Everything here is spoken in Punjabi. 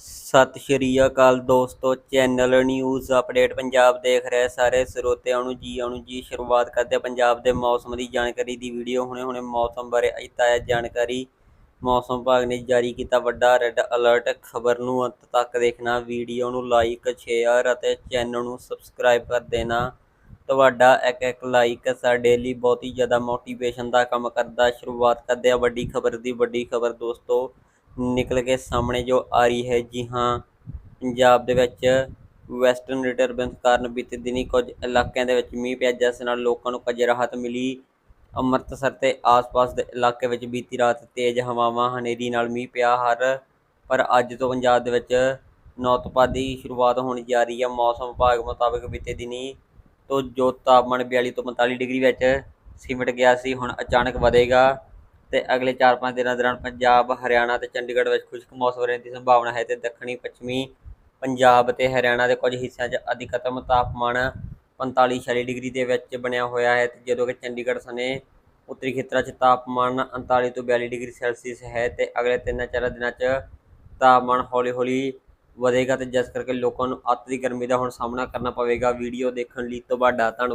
ਸਤਿ ਸ਼੍ਰੀ ਅਕਾਲ ਦੋਸਤੋ, ਚੈਨਲ ਨਿਊਜ਼ ਅਪਡੇਟ ਪੰਜਾਬ ਦੇਖ ਰਹੇ ਸਾਰੇ ਸਰੋਤਿਆਂ ਨੂੰ ਜੀ। ਆਉਣ ਜੀ, ਸ਼ੁਰੂਆਤ ਕਰਦੇ ਪੰਜਾਬ ਦੇ ਮੌਸਮ ਦੀ ਜਾਣਕਾਰੀ ਦੀ ਵੀਡੀਓ। ਹੁਣੇ ਹੁਣੇ ਮੌਸਮ ਬਾਰੇ ਅਜੀ ਤਾਜ਼ਾ ਜਾਣਕਾਰੀ ਮੌਸਮ ਵਿਭਾਗ ਨੇ ਜਾਰੀ ਕੀਤਾ। ਵੱਡਾ ਰੈੱਡ ਅਲਰਟ ਖਬਰ ਨੂੰ ਅੰਤ ਤੱਕ ਦੇਖਣਾ। ਵੀਡੀਓ ਨੂੰ ਲਾਈਕ ਸ਼ੇਅਰ ਅਤੇ ਚੈਨਲ ਨੂੰ ਸਬਸਕ੍ਰਾਈਬ ਕਰ ਦੇਣਾ। ਤੁਹਾਡਾ ਇੱਕ ਇੱਕ ਲਾਈਕ ਸਾਡੇ ਲਈ ਬਹੁਤ ਹੀ ਜ਼ਿਆਦਾ ਮੋਟੀਵੇਸ਼ਨ ਦਾ ਕੰਮ ਕਰਦਾ। ਸ਼ੁਰੂਆਤ ਕਰਦੇ ਆ ਵੱਡੀ ਖਬਰ ਦੀ। ਵੱਡੀ ਖਬਰ ਦੋਸਤੋ ਨਿਕਲ ਕੇ ਸਾਹਮਣੇ ਜੋ ਆ ਰਹੀ ਹੈ ਜੀ ਹਾਂ, ਪੰਜਾਬ ਦੇ ਵਿੱਚ ਵੈਸਟਰਨ ਡਿਸਟਰਬੈਂਸ ਕਾਰਨ ਬੀਤੇ ਦਿਨੀ ਕੁਝ ਇਲਾਕਿਆਂ ਦੇ ਵਿੱਚ ਮੀਂਹ ਪਿਆ, ਜਿਸ ਨਾਲ ਲੋਕਾਂ ਨੂੰ ਕੁਝ ਰਾਹਤ ਮਿਲੀ। ਅੰਮ੍ਰਿਤਸਰ ਤੇ ਆਸ-ਪਾਸ ਦੇ ਇਲਾਕੇ ਵਿੱਚ ਬੀਤੀ ਰਾਤ ਤੇਜ਼ ਹਵਾਵਾਂ, ਹਨੇਰੀ ਨਾਲ ਮੀਂਹ ਪਿਆ ਹਰ, ਪਰ ਅੱਜ ਤੋਂ ਪੰਜਾਬ ਦੇ ਵਿੱਚ ਨੌਤਪਾ ਦੀ ਸ਼ੁਰੂਆਤ ਹੋਣ ਜਾ ਰਹੀ ਹੈ। ਮੌਸਮ ਵਿਭਾਗ ਮੁਤਾਬਕ ਬੀਤੇ ਦਿਨੀ ਤੋਂ ਜੋ ਤਾਪਮਾਨ 42 ਤੋਂ 45 ਡਿਗਰੀ ਵਿੱਚ ਸਿਮਟ ਗਿਆ ਸੀ, ਹੁਣ ਅਚਾਨਕ ਵਧੇਗਾ। ਤੇ ਅਗਲੇ 4-5 ਦਿਨਾਂ ਦੌਰਾਨ ਪੰਜਾਬ, ਹਰਿਆਣਾ ਤੇ ਚੰਡੀਗੜ੍ਹ ਵਿੱਚ ਖੁਸ਼ਕ ਮੌਸਮ ਰਹਿਣ ਦੀ ਸੰਭਾਵਨਾ ਹੈ ਤੇ ਦੱਖਣੀ, ਪੱਛਮੀ ਪੰਜਾਬ ਅਤੇ ਹਰਿਆਣਾ ਦੇ ਕੁਝ ਹਿੱਸਿਆਂ 'ਚ ਅਧਿਕਤਮ ਤਾਪਮਾਨ 45-46 ਡਿਗਰੀ ਦੇ ਵਿੱਚ ਬਣਿਆ ਹੋਇਆ ਹੈ ਜਦੋਂ ਕਿ ਚੰਡੀਗੜ੍ਹ ਸਣੇ ਉੱਤਰੀ ਖੇਤਰਾਂ 'ਚ ਤਾਪਮਾਨ 39 ਤੋਂ 42 ਡਿਗਰੀ ਸੈਲਸੀਅਸ ਹੈ ਤੇ ਅਗਲੇ 3-4 ਦਿਨਾਂ 'ਚ ਤਾਪਮਾਨ ਹੌਲੀ-ਹੌਲੀ ਵਧੇਗਾ ਤੇ ਜਿਸ ਕਰਕੇ ਲੋਕਾਂ ਨੂੰ ਅੱਤ ਦੀ ਗਰਮੀ ਦਾ ਹੁਣ ਸਾਹਮਣਾ ਕਰਨਾ ਪਵੇਗਾ। ਵੀਡੀਓ ਦੇਖਣ ਲਈ ਤੁਹਾਡਾ ਧੰਨਵਾਦ।